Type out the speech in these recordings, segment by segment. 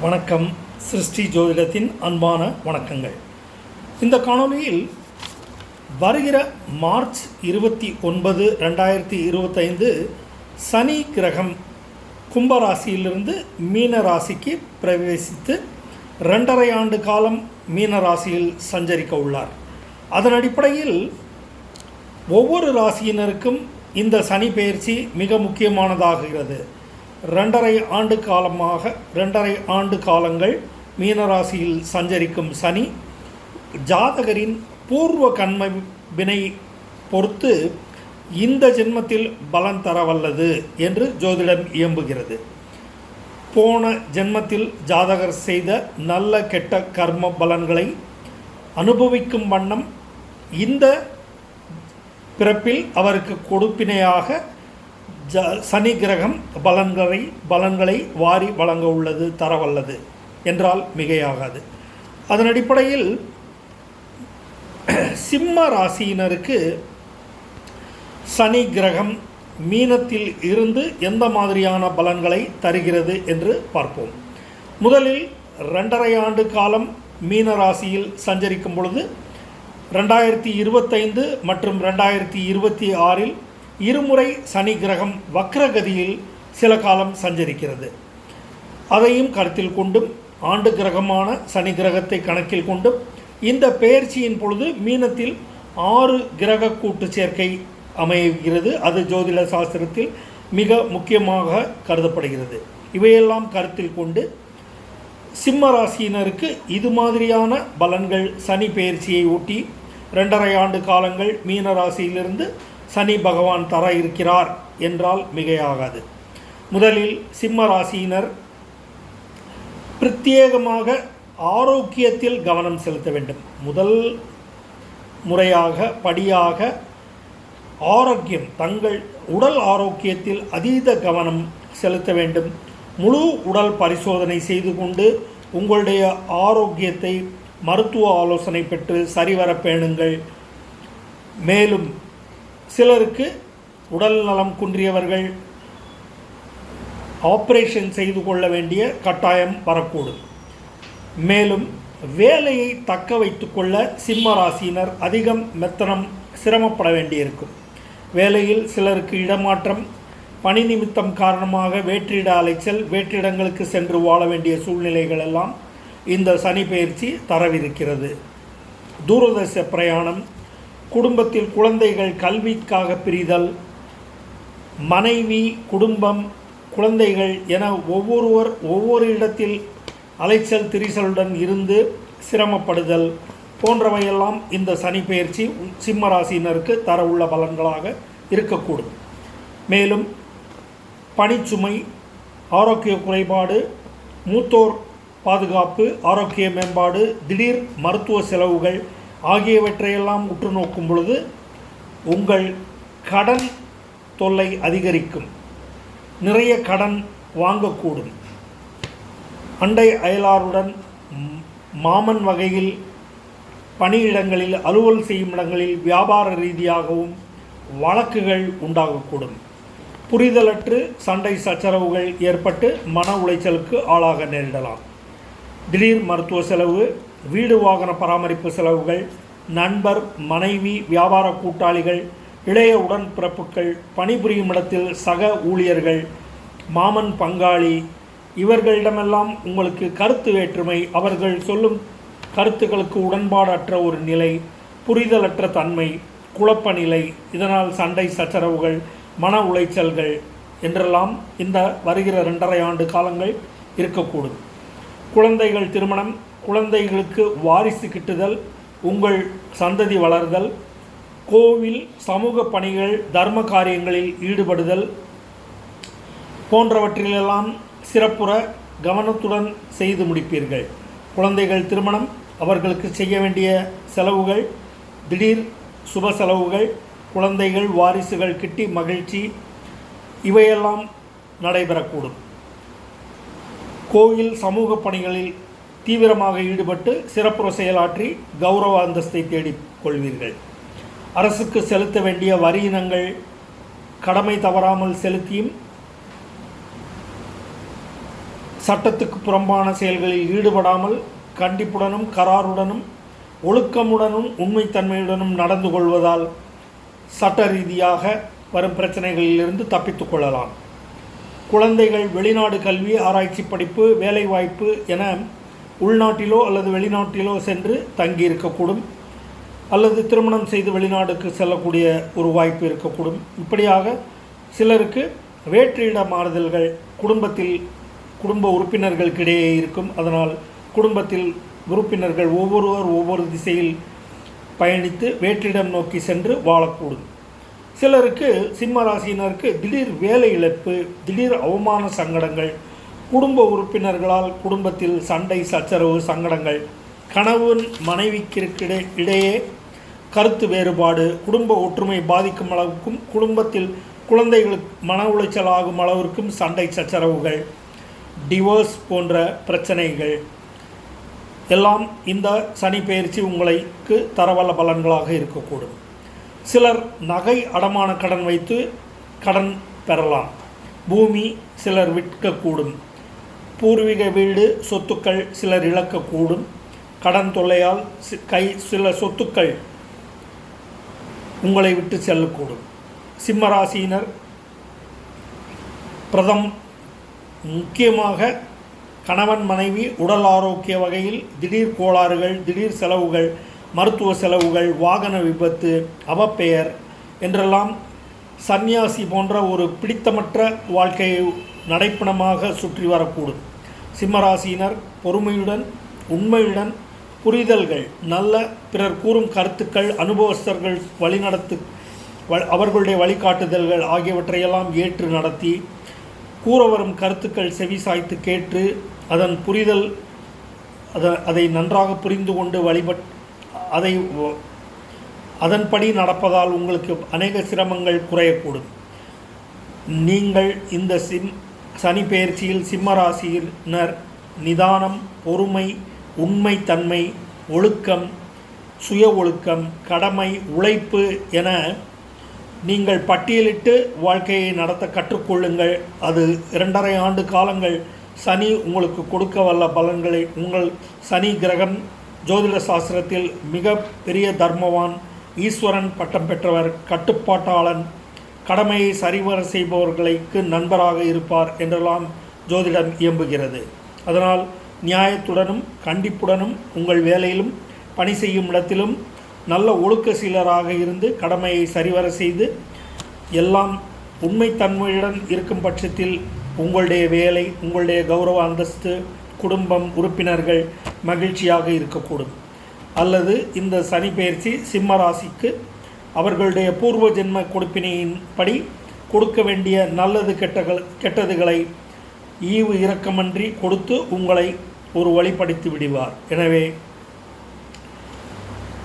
வணக்கம். சிருஷ்டி ஜோதிடத்தின் அன்பான வணக்கங்கள். இந்த காணொலியில் வருகிற மார்ச் இருபத்தி ஒன்பது ரெண்டாயிரத்தி இருபத்தைந்து சனி கிரகம் கும்பராசியிலிருந்து மீன ராசிக்கு பிரவேசித்து ரெண்டரை ஆண்டு காலம் மீன ராசியில் சஞ்சரிக்க உள்ளார். அதன் அடிப்படையில் ஒவ்வொரு ராசியினருக்கும் இந்த சனி பெயர்ச்சி மிக முக்கியமானதாகிறது. ரெண்டரை ஆண்டு காலமாக ரெண்டரை ஆண்டு காலங்கள் மீனராசியில் சஞ்சரிக்கும் சனி ஜாதகரின் பூர்வ கண்மை வினை பொறுத்து இந்த ஜென்மத்தில் பலன் தரவல்லது என்று ஜோதிடம் இயம்புகிறது. போன ஜென்மத்தில் ஜாதகர் செய்த நல்ல கெட்ட கர்ம பலன்களை அனுபவிக்கும் வண்ணம் இந்த பிறப்பில் அவருக்கு கொடுப்பினையாக ஜ சனி கிரகம் பலன்களை பலன்களை வாரி வழங்க உள்ளது தரவல்லது என்றால் மிகையாகாது. அதன் அடிப்படையில் சிம்ம ராசியினருக்கு சனி கிரகம் மீனத்தில் இருந்து எந்த மாதிரியான பலன்களை தருகிறது என்று பார்ப்போம். முதலில் ரெண்டரை ஆண்டு காலம் மீன ராசியில் சஞ்சரிக்கும் பொழுது ரெண்டாயிரத்தி இருபத்தைந்து மற்றும் ரெண்டாயிரத்தி இருபத்தி ஆறில் இருமுறை சனி கிரகம் வக்ரகதியில் சில காலம் சஞ்சரிக்கிறது. அதையும் கருத்தில் கொண்டும் ஆண்டு கிரகமான சனி கிரகத்தை கணக்கில் கொண்டும் இந்த பெயர்ச்சியின் பொழுது மீனத்தில் ஆறு கிரக கூட்டு சேர்க்கை அமைகிறது. அது ஜோதிட சாஸ்திரத்தில் மிக முக்கியமாக கருதப்படுகிறது. இவையெல்லாம் கருத்தில் கொண்டு சிம்ம ராசியினருக்கு இது மாதிரியான பலன்கள் சனி பெயர்ச்சியை ஒட்டி ரெண்டரை ஆண்டு காலங்கள் மீன ராசியிலிருந்து சனி பகவான் தர இருக்கிறார் என்றால் மிகையாகாது. முதலில் சிம்ம ராசியினர் பிரத்யேகமாக ஆரோக்கியத்தில் கவனம் செலுத்த வேண்டும். முதல் முறையாக படியாக ஆரோக்கியம் தங்கள் உடல் ஆரோக்கியத்தில் அதீத கவனம் செலுத்த வேண்டும். முழு உடல் பரிசோதனை செய்து கொண்டு உங்களுடைய ஆரோக்கியத்தை மருத்துவ ஆலோசனை பெற்று சரிவர பேணுங்கள். மேலும் சிலருக்கு உடல் நலம் குன்றியவர்கள் ஆப்ரேஷன் செய்து கொள்ள வேண்டிய கட்டாயம் வரக்கூடும். மேலும் வேலையை தக்க வைத்துக்கொள்ள சிம்ம ராசியினர் அதிகம் மெத்தனம் சிரமப்பட வேண்டியிருக்கும். வேலையில் சிலருக்கு இடமாற்றம் பணி நிமித்தம் காரணமாக வேற்றிட அலைச்சல் வேற்றிடங்களுக்கு சென்று வாழ வேண்டிய சூழ்நிலைகள் எல்லாம் இந்த சனி பயிற்சி தரவிருக்கிறது. தூரதர்ச பிரயாணம் குடும்பத்தில் குழந்தைகள் கல்விக்காக பிரிதல் மனைவி குடும்பம் குழந்தைகள் என ஒவ்வொருவர் ஒவ்வொரு இடத்தில் அலைச்சல் திரிசலுடன் இருந்து சிரமப்படுதல் போன்றவையெல்லாம் இந்த சனி பயிற்சி சிம்ம ராசியினருக்கு தர உள்ள பலன்களாக இருக்கக்கூடும். மேலும் பணிச்சுமை ஆரோக்கிய குறைபாடு மூத்தோர் பாதுகாப்பு ஆரோக்கிய மேம்பாடு திடீர் மருத்துவ செலவுகள் ஆகியவற்றையெல்லாம் உற்று நோக்கும் பொழுது உங்கள் கடன் தொல்லை அதிகரிக்கும். நிறைய கடன் வாங்கக்கூடும். அண்டை அயலாருடன் மாமன் வகையில் பணியிடங்களில் அலுவல் செய்யும் இடங்களில் வியாபார ரீதியாகவும் வழக்குகள் உண்டாகக்கூடும். புரிதலற்று சண்டை சச்சரவுகள் ஏற்பட்டு மன உளைச்சலுக்கு ஆளாக நேரிடலாம். திடீர் மருத்துவ செலவு வீடு வாகன பராமரிப்பு செலவுகள் நண்பர் மனைவி வியாபார கூட்டாளிகள் இளைய உடன்பிறப்புகள் பணிபுரியும் இடத்தில் சக ஊழியர்கள் மாமன் பங்காளி இவர்களிடமெல்லாம் உங்களுக்கு கருத்து வேற்றுமை அவர்கள் சொல்லும் கருத்துக்களுக்கு உடன்பாடற்ற ஒரு நிலை புரிதலற்ற தன்மை குழப்ப நிலை இதனால் சண்டை சச்சரவுகள் மன உளைச்சல்கள் என்றெல்லாம் இந்த வருகிற ரெண்டரை ஆண்டு காலங்கள் இருக்கக்கூடும். குழந்தைகள் திருமணம் குழந்தைகளுக்கு வாரிசு கிட்டுதல் உங்கள் சந்ததி வளர்தல் கோவில் சமூக பணிகள் தர்ம காரியங்களில் ஈடுபடுதல் போன்றவற்றிலெல்லாம் சிறப்புற கவனத்துடன் செய்து முடிப்பீர்கள். குழந்தைகள் திருமணம் அவர்களுக்கு செய்ய வேண்டிய செலவுகள் திடீர் சுப செலவுகள் குழந்தைகள் வாரிசுகள் கிட்டி மகிழ்ச்சி இவையெல்லாம் நடைபெறக்கூடும். கோயில் சமூக பணிகளில் தீவிரமாக ஈடுபட்டு சிறப்புற செயலாற்றி கௌரவ அந்தஸ்தை தேடிக் கொள்வீர்கள். அரசுக்கு செலுத்த வேண்டிய வரி இனங்கள் கடமை தவறாமல் செலுத்தியும் சட்டத்துக்கு புறம்பான செயல்களில் ஈடுபடாமல் கண்டிப்புடனும் கராருடனும் ஒழுக்கமுடனும் உண்மைத்தன்மையுடனும் நடந்து கொள்வதால் சட்ட ரீதியாக வரும் பிரச்சனைகளிலிருந்து தப்பித்துக் கொள்ளலாம். குழந்தைகள் வெளிநாடு கல்வி ஆராய்ச்சி படிப்பு வேலைவாய்ப்பு என உள்நாட்டிலோ அல்லது வெளிநாட்டிலோ சென்று தங்கி இருக்கக்கூடும் அல்லது திருமணம் செய்து வெளிநாடுக்கு செல்லக்கூடிய ஒரு வாய்ப்பு இருக்கக்கூடும். இப்படியாக சிலருக்கு வேற்றிட மாறுதல்கள் குடும்பத்தில் குடும்ப உறுப்பினர்களுக்கிடையே இருக்கும். அதனால் குடும்பத்தில் உறுப்பினர்கள் ஒவ்வொருவர் ஒவ்வொரு திசையில் பயணித்து வேற்றிடம் நோக்கி சென்று வாழக்கூடும். சிலருக்கு சிம்ம ராசியினருக்கு திடீர் வேலை இழப்பு திடீர் அவமான சங்கடங்கள் குடும்ப உறுப்பினர்களால் குடும்பத்தில் சண்டை சச்சரவு சங்கடங்கள் கணவன் மனைவிக்கிற்கிட இடையே கருத்து வேறுபாடு குடும்ப ஒற்றுமை பாதிக்கும் அளவுக்கும் குடும்பத்தில் குழந்தைகளுக்கு மன உளைச்சல் ஆகும் அளவிற்கும் சண்டை சச்சரவுகள் டிவோர்ஸ் போன்ற பிரச்சனைகள். எல்லாம் இந்த சனி பயிற்சி உங்களுக்கு தரவல்ல பலன்களாக இருக்கக்கூடும். சிலர் நகை அடமான கடன் வைத்து கடன் பெறலாம். பூமி சிலர் விற்கக்கூடும். பூர்வீக வீடு சொத்துக்கள் சிலர் இழக்கக்கூடும். கடன் தொல்லையால் கை சில சொத்துக்கள் உங்களை விட்டு செல்லக்கூடும். சிம்மராசியினர் பிரதம் முக்கியமாக கணவன் மனைவி உடல் ஆரோக்கிய வகையில் திடீர் கோளாறுகள் திடீர் செலவுகள் மருத்துவ செலவுகள் வாகன விபத்து அவப்பெயர் என்றெல்லாம் சந்நியாசி போன்ற ஒரு பிடித்தமற்ற வாழ்க்கையை நடைப்பணமாக சுற்றி வரக்கூடும். சிம்மராசியினர் பொறுமையுடன் உண்மையுடன் புரிதல்கள் நல்ல பிறர் கூறும் கருத்துக்கள் அனுபவஸ்தர்கள் வழிநடத்து வ- அவர்களுடைய வழிகாட்டுதல்கள் ஆகியவற்றையெல்லாம் ஏற்று நடத்தி கூற வரும் கருத்துக்கள் செவிசாய்த்து கேட்டு அதன் புரிதல் அதை நன்றாக புரிந்து கொண்டு வழிபட் அதை அதன்படி நடப்பதால் உங்களுக்கு அநேக சிரமங்கள் குறையக்கூடும். நீங்கள் இந்த சிம் சனி பெயர்ச்சியில் சிம்ம நிதானம் பொறுமை உண்மைத்தன்மை ஒழுக்கம் சுய ஒழுக்கம் கடமை உழைப்பு என நீங்கள் பட்டியலிட்டு வாழ்க்கையை நடத்த கற்றுக்கொள்ளுங்கள். அது இரண்டரை ஆண்டு காலங்கள் சனி உங்களுக்கு கொடுக்க வல்ல பலன்களை உங்கள் சனி கிரகம் ஜோதிட சாஸ்திரத்தில் மிக பெரிய தர்மவான் ஈஸ்வரன் பட்டம் பெற்றவர் கட்டுப்பாட்டாளன் கடமையை சரிவர செய்பவர்களுக்கு நண்பராக இருப்பார் என்றெல்லாம் ஜோதிடம் இயம்புகிறது. அதனால் நியாயத்துடனும் கண்டிப்புடனும் உங்கள் வேலையிலும் பணி செய்யும் இடத்திலும் நல்ல ஒழுக்க சீலராக இருந்து கடமையை சரிவர செய்து எல்லாம் உண்மைத்தன்மையுடன் இருக்கும் பட்சத்தில் உங்களுடைய வேலை உங்களுடைய கௌரவ அந்தஸ்து குடும்பம் உறுப்பினர்கள் மகிழ்ச்சியாக இருக்கக்கூடும். அல்லது இந்த சனி பயிற்சி சிம்ம ராசிக்கு அவர்களுடைய பூர்வ ஜென்ம கொடுப்பினையின்படி கொடுக்க வேண்டிய நல்லது கெட்டகள் கெட்டதுகளை ஈவு இரக்கமன்றி கொடுத்து உங்களை ஒரு வழிப்படுத்தி விடுவார். எனவே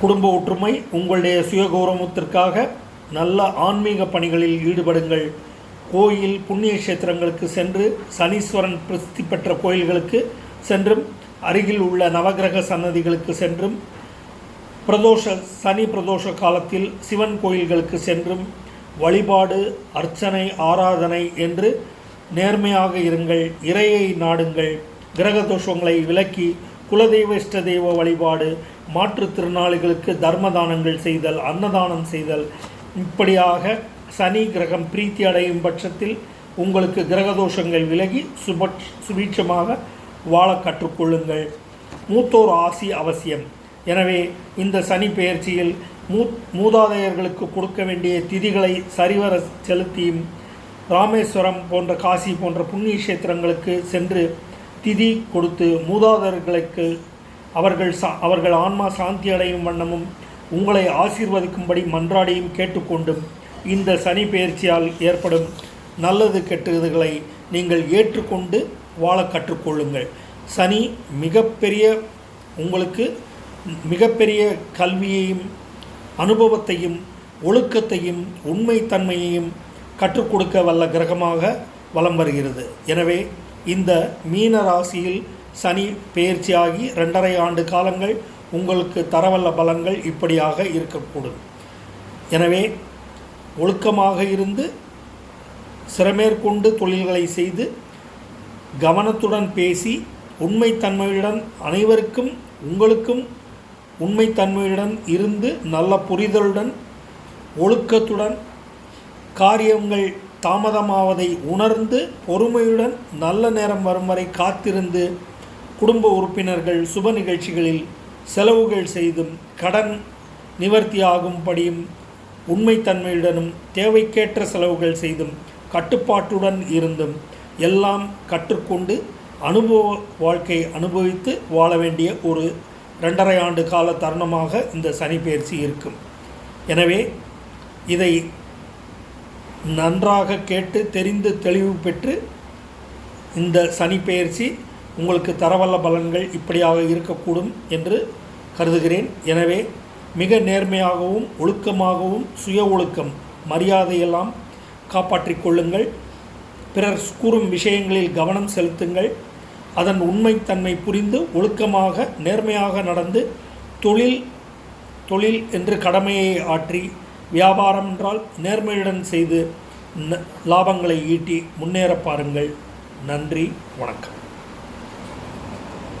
குடும்ப ஒற்றுமை உங்களுடைய சுயகௌரவத்திற்காக நல்ல ஆன்மீக பணிகளில் ஈடுபடுங்கள். கோயில் புண்ணிய கஷேத்திரங்களுக்கு சென்று சனீஸ்வரன் பிரசித்தி பெற்ற கோயில்களுக்கு சென்றும் அருகில் உள்ள நவக்கிரக சன்னதிகளுக்கு சென்றும் பிரதோஷ சனி பிரதோஷ காலத்தில் சிவன் கோயில்களுக்கு சென்றும் வழிபாடு அர்ச்சனை ஆராதனை என்று நேர்மையாக இருங்கள் இறையை நாடுங்கள். கிரக தோஷங்களை விலக்கி குலதெய்வ இஷ்ட தெய்வ வழிபாடு மாற்றுத்திறனாளிகளுக்கு தர்மதானங்கள் செய்தல் அன்னதானம் செய்தல். இப்படியாக சனி கிரகம் பிரீத்தி அடையும் பட்சத்தில் உங்களுக்கு கிரகதோஷங்கள் விலகி சுப சுபீட்சமாக வாழ கற்றுக்கொள்ளுங்கள். மூத்தோர் ஆசி அவசியம். எனவே இந்த சனி பெயர்ச்சியில் மூ மூதாதையர்களுக்கு கொடுக்க வேண்டிய திதிகளை சரிவர செலுத்தியும் ராமேஸ்வரம் போன்ற காசி போன்ற புண்ணிய கஷேத்திரங்களுக்கு சென்று திதி கொடுத்து மூதாதையர்களுக்கு அவர்கள் சா அவர்கள் ஆன்மா சாந்தி அடையும் வண்ணமும் உங்களை ஆசீர்வதிக்கும்படி மன்றாடியும் கேட்டுக்கொண்டும் இந்த சனி பெயர்ச்சியால் ஏற்படும் நல்லது கெட்டதுகளை நீங்கள் ஏற்றுக்கொண்டு வாழ கற்றுக்கொள்ளுங்கள். சனி மிகப்பெரிய உங்களுக்கு மிகப்பெரிய கல்வியையும் அனுபவத்தையும் ஒழுக்கத்தையும் உண்மைத்தன்மையையும் கற்றுக் கொடுக்க வல்ல கிரகமாக வலம் வருகிறது. எனவே இந்த மீன ராசியில் சனி பெயர்ச்சியாகி ரெண்டரை ஆண்டு காலங்கள் உங்களுக்கு தரவல்ல பலன்கள் இப்படியாக இருக்கக்கூடும். எனவே ஒழுக்கமாக இருந்து சிறமேற்கொண்டு தொழில்களை செய்து கவனத்துடன் பேசி உண்மைத்தன்மையுடன் அனைவருக்கும் உங்களுக்கும் உண்மைத்தன்மையுடன் இருந்து நல்ல புரிதலுடன் ஒழுக்கத்துடன் காரியங்கள் தாமதமாவதை உணர்ந்து பொறுமையுடன் நல்ல நேரம் வரும் வரை காத்திருந்து குடும்ப உறுப்பினர்கள் சுப நிகழ்ச்சிகளில் செலவுகள் செய்தும் கடன் நிவர்த்தியாகும்படியும் உண்மைத்தன்மையுடனும் தேவைக்கேற்ற செலவுகள் செய்தும் கட்டுப்பாட்டுடன் இருந்தும் எல்லாம் கற்றுக்கொண்டு அனுபவ வாழ்க்கை அனுபவித்து வாழ வேண்டிய ஒரு ரெண்டரை ஆண்டு கால தருணமாக இந்த சனி பயிற்சி இருக்கும். எனவே இதை நன்றாக கேட்டு தெரிந்து தெளிவு பெற்று இந்த சனி பெயர்ச்சி உங்களுக்கு தரவல்ல பலன்கள் இப்படியாக இருக்கக்கூடும் என்று கருதுகிறேன். எனவே மிக நேர்மையாகவும் ஒழுக்கமாகவும் சுய ஒழுக்கம் மரியாதையெல்லாம் காப்பாற்றிக் கொள்ளுங்கள். பிறர் கூறும் விஷயங்களில் கவனம் செலுத்துங்கள். அதன் உண்மைத்தன்மை புரிந்து ஒழுக்கமாக நேர்மையாக நடந்து தொழில் தொழில் என்று கடமையை ஆற்றி வியாபாரம் என்றால் நேர்மையுடன் செய்து ந- லாபங்களை ஈட்டி முன்னேற பாருங்கள். நன்றி வணக்கம்.